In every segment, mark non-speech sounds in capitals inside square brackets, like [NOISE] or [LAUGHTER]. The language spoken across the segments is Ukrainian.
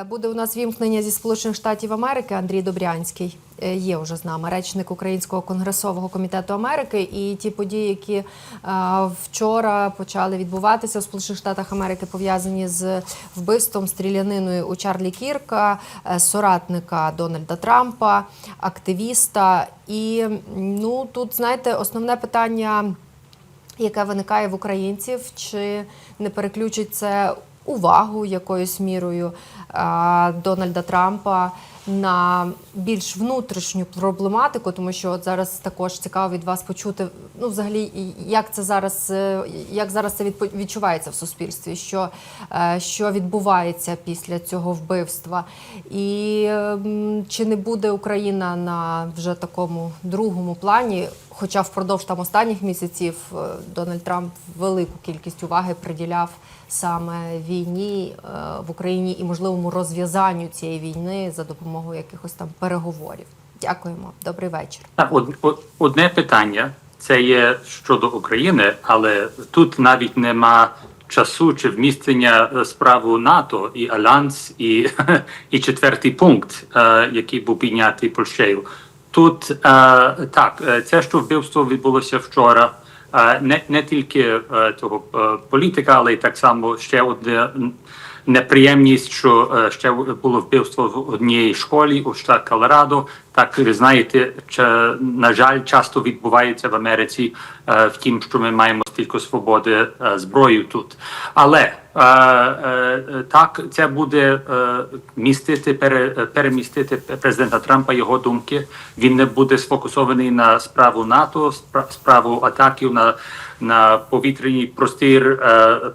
Е, Буде у нас вімкнення зі Сполучених Штатів Америки. Андрій Добрянський е, є вже з нами, речник Українського конгресового комітету Америки. І ті події, які е, вчора почали відбуватися в Сполучених Штатах Америки, пов'язані з вбивством стріляниною у Чарлі Кірка, соратника Дональда Трампа, активіста. І ну тут знаєте, основне питання яке виникає в українців, чи не переключить це увагу якоюсь мірою Дональда Трампа на більш внутрішню проблематику, тому що от зараз також цікаво від вас почути, ну взагалі, як це зараз, е, як зараз це відчувається в суспільстві, що, е, що відбувається після цього вбивства, і ем, чи не буде Україна на вже такому другому плані? Хоча впродовж там останніх місяців е, Дональд Трамп велику кількість уваги приділяв саме війні е, в Україні і можливому розв'язанню цієї війни за допомогою якихось там переговорів. Дякуємо, добрий вечір. Так, од, од- одне питання це є щодо України, але тут навіть нема часу чи вмістення е, справу НАТО і Альянс, і, [LAUGHS] і четвертий пункт, який був піднятий Польщею. Тут е, так, е, це що вбивство відбулося вчора. е, Не, не тільки е, того е, політика, але й так само ще одне неприємність, що е, ще було вбивство в одній школі у штат Колорадо. Так ви знаєте, чи, на жаль, часто відбувається в Америці е, в тім, що ми маємо стільки свободи е, зброю тут. Але е, е, так це буде містити пере, перемістити президента Трампа його думки. Він не буде сфокусований на справу НАТО, спра- справу атаків на на повітряний простір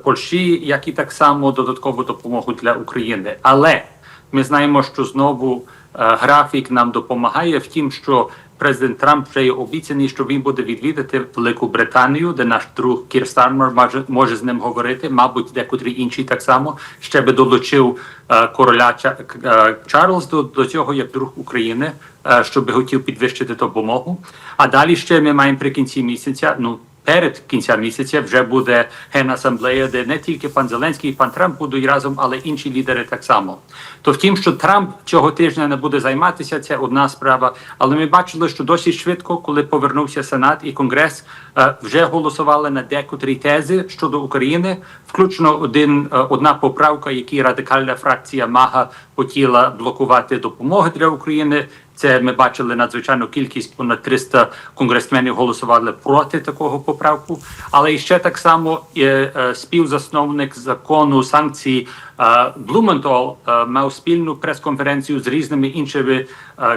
Польщі, як і так само додаткову допомогу для України. Але ми знаємо, що знову графік нам допомагає в тім, що президент Трамп вже є обіцяний, що він буде відвідати Велику Британію, де наш друг Кір Стармер може, може з ним говорити. Мабуть, декотрі інші так само ще би долучив е, короля Ча- е, Чарльз до, до цього як друг України, е, щоб хотів підвищити допомогу. А далі ще ми маємо при кінці місяця. Ну перед кінця місяця вже буде генасамблея, де не тільки пан Зеленський і пан Трамп будуть разом, але інші лідери так само. То втім, що Трамп цього тижня не буде займатися, це одна справа. Але ми бачили, що досить швидко, коли повернувся Сенат і Конгрес, е, вже голосували на декотрі тези щодо України, включно один е, одна поправка, які радикальна фракція МАГА хотіла блокувати допомоги для України. Це ми бачили надзвичайну кількість понад 300 конгресменів голосували проти такого поправку. Але і ще так само е, співзасновник закону санкцій е, Блументол е, мав спільну прес-конференцію з різними іншими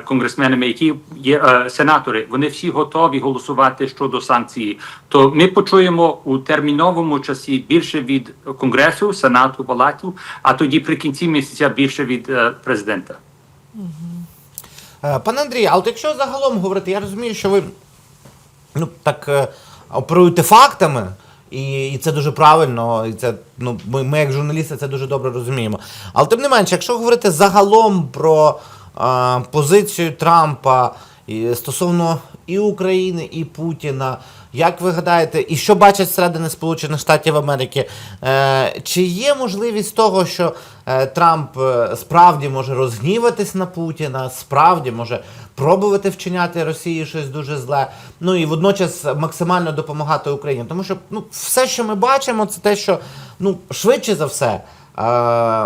конгресменами, які є сенатори. Вони всі готові голосувати щодо санкцій. То ми почуємо у терміновому часі більше від конгресу, сенату, палатів, а тоді при кінці місяця більше від президента. Е, Пане Андрій, а от якщо загалом говорити, я розумію, що ви ну, так е, оперуєте фактами, і, і це дуже правильно, і це ну, ми, ми, як журналісти, це дуже добре розуміємо. Але тим не менше, якщо говорити загалом про е, позицію Трампа стосовно і України, і Путіна, як ви гадаєте, і що бачать зсередини Сполучених Штатів Америки? Е, чи є можливість того, що е, Трамп е, справді може розгніватись на Путіна, справді може пробувати вчиняти Росії щось дуже зле, ну і водночас максимально допомагати Україні? Тому що ну, все, що ми бачимо, це те, що ну, швидше за все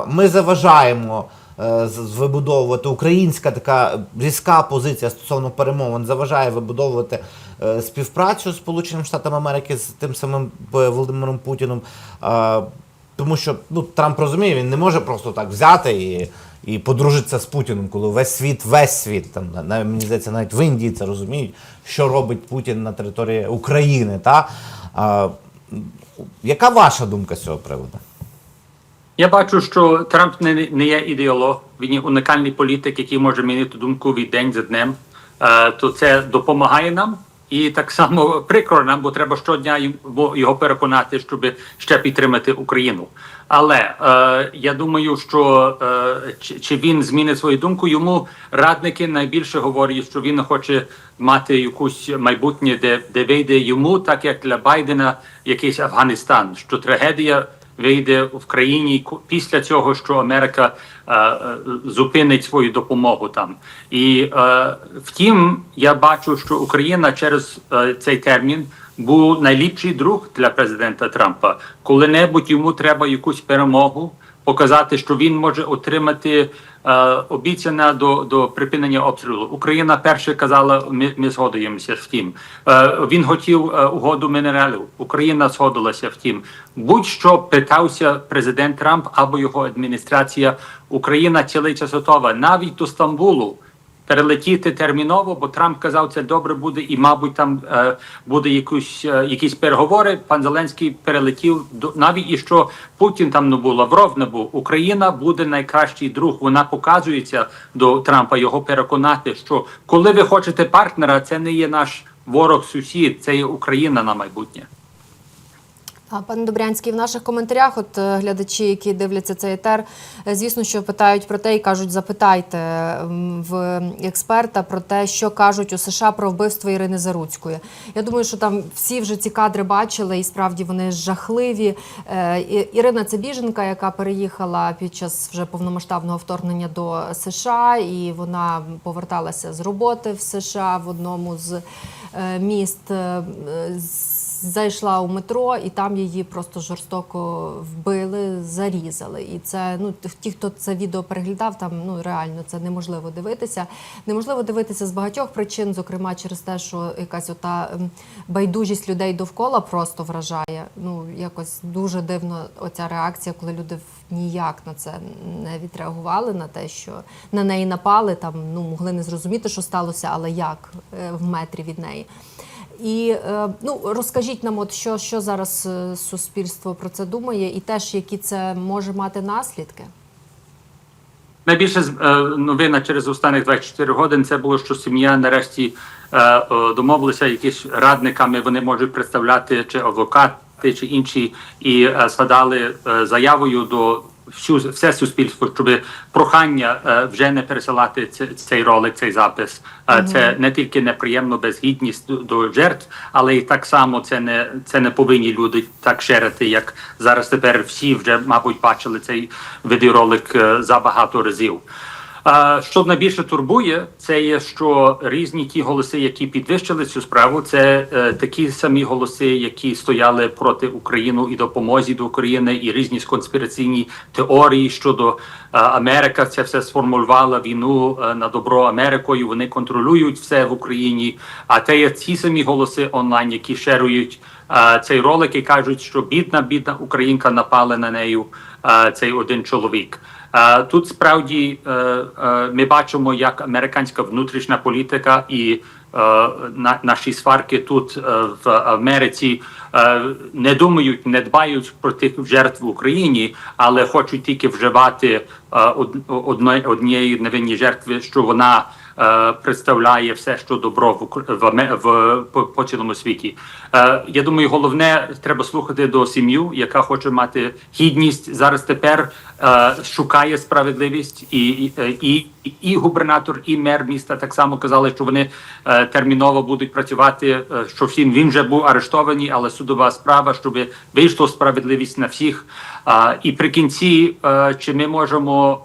ми заважаємо. Е, Вибудовувати українська така різка позиція стосовно перемовин заважає вибудовувати е, співпрацю з Сполученими Штатами Америки з тим самим е, Володимиром Путіним. Тому що ну, Трамп розуміє, він не може просто так взяти і, і подружитися з Путіним, коли весь світ, весь світ, там, навіть, мені здається, навіть в Індії це розуміють, що робить Путін на території України. Та? Е, яка ваша думка з цього приводу? Я бачу, що Трамп не, не є ідеолог, він є унікальний політик, який може міняти думку від день за днем. Е, то це допомагає нам. І так само [LAUGHS] прикро нам, бо треба щодня його переконати, щоб ще підтримати Україну. Але е, я думаю, що е, чи, чи він змінить свою думку, йому радники найбільше говорять, що він хоче мати якусь майбутнє, де, де вийде йому, так як для Байдена, якийсь Афганістан, що трагедія вийде в країні після цього, що Америка е, е, зупинить свою допомогу там. І е, втім, я бачу, що Україна через цей термін був найліпший друг для президента Трампа. Коли-небудь йому треба якусь перемогу показати, що він може отримати е, обіцяне до, до припинення обстрілу. Україна перше казала, ми, ми згодуємося з тим. Е, він хотів е, угоду мінералів. Україна згодилася в тім. Будь-що питався президент Трамп або його адміністрація. Україна цілий час готова навіть до Стамбулу перелетіти терміново, бо Трамп казав, це добре буде, і, мабуть, там е, буде якусь, е, якісь переговори. Пан Зеленський перелетів до навіть і що Путін там не був, Лавров не був. Україна буде найкращий друг. Вона показується до Трампа його переконати, що коли ви хочете партнера, це не є наш ворог, сусід, це є Україна на майбутнє. Пане Добрянський, в наших коментарях, от е, глядачі, які дивляться цей етер, е, звісно, що питають про те і кажуть, запитайте в експерта про те, що кажуть у США про вбивство Ірини Заруцької. Я думаю, що там всі вже ці кадри бачили, і справді вони жахливі. Е, Ірина це біженка, яка переїхала під час вже повномасштабного вторгнення до США, і вона поверталася з роботи в США в одному з міст. з- зайшла у метро, і там її просто жорстоко вбили, зарізали. І це ну ті, хто це відео переглядав, там ну реально це неможливо дивитися. Неможливо дивитися з багатьох причин, зокрема через те, що якась ота ем, байдужість людей довкола просто вражає. Ну якось дуже дивно оця реакція, коли люди ніяк на це не відреагували на те, що на неї напали. Там ну могли не зрозуміти, що сталося, але як е, в метрі від неї. І е, ну розкажіть нам, от що, що зараз е, суспільство про це думає, і теж які це може мати наслідки. Найбільше е, новина через останніх 24 годин це було, що сім'я нарешті домовилися якісь радниками. Вони можуть представляти чи адвокати, чи інші, і складали заявою до всю все суспільство, щоб прохання е, вже не пересилати цей ролик, цей запис. Е, Це не тільки неприємно безгідність до, жертв, але й так само це не це не повинні люди так шерити, як зараз тепер всі вже, мабуть, бачили цей відеоролик за забагато разів. Що найбільше турбує, це є, що різні ті голоси, які підвищили цю справу, це е, такі самі голоси, які стояли проти України і допомозі до України, і різні конспіраційні теорії щодо е, Америка. Це все сформулювала війну е, на добро Америкою. Вони контролюють все в Україні. А те є ці самі голоси онлайн, які шерують е, цей ролик і кажуть, що бідна, бідна українка напала на нею е, цей один чоловік. Тут справді е, е, ми бачимо, як американська внутрішня політика і е, на, наші сварки тут в Америці не думають, не дбають про тих жертв в Україні, але хочуть тільки вживати однієї невинні жертви, що вона. Е, Представляє все, що добро в в, в по цілому світі. Е, я думаю, головне треба слухати до сім'ю, яка хоче мати гідність. Зараз тепер е, шукає справедливість, і, і, е, і, і губернатор, і мер міста так само казали, що вони е, терміново будуть працювати. е, що всім він вже був арештований, але судова справа, щоб вийшло справедливість на всіх. А, і при кінці, е, чи ми можемо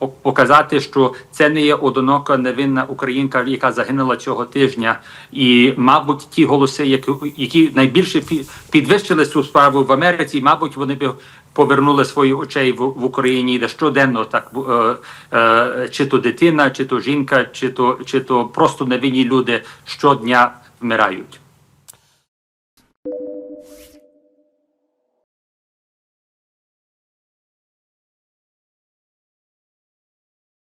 е, показати, що це не є одинока невинна українка, яка загинула цього тижня, і мабуть, ті голоси, які, які найбільше пі- підвищили цю справу в Америці, мабуть, вони б повернули свої очей в, в Україні, де щоденно так е, е, чи то дитина, чи то жінка, чи то чи то просто невинні люди щодня вмирають.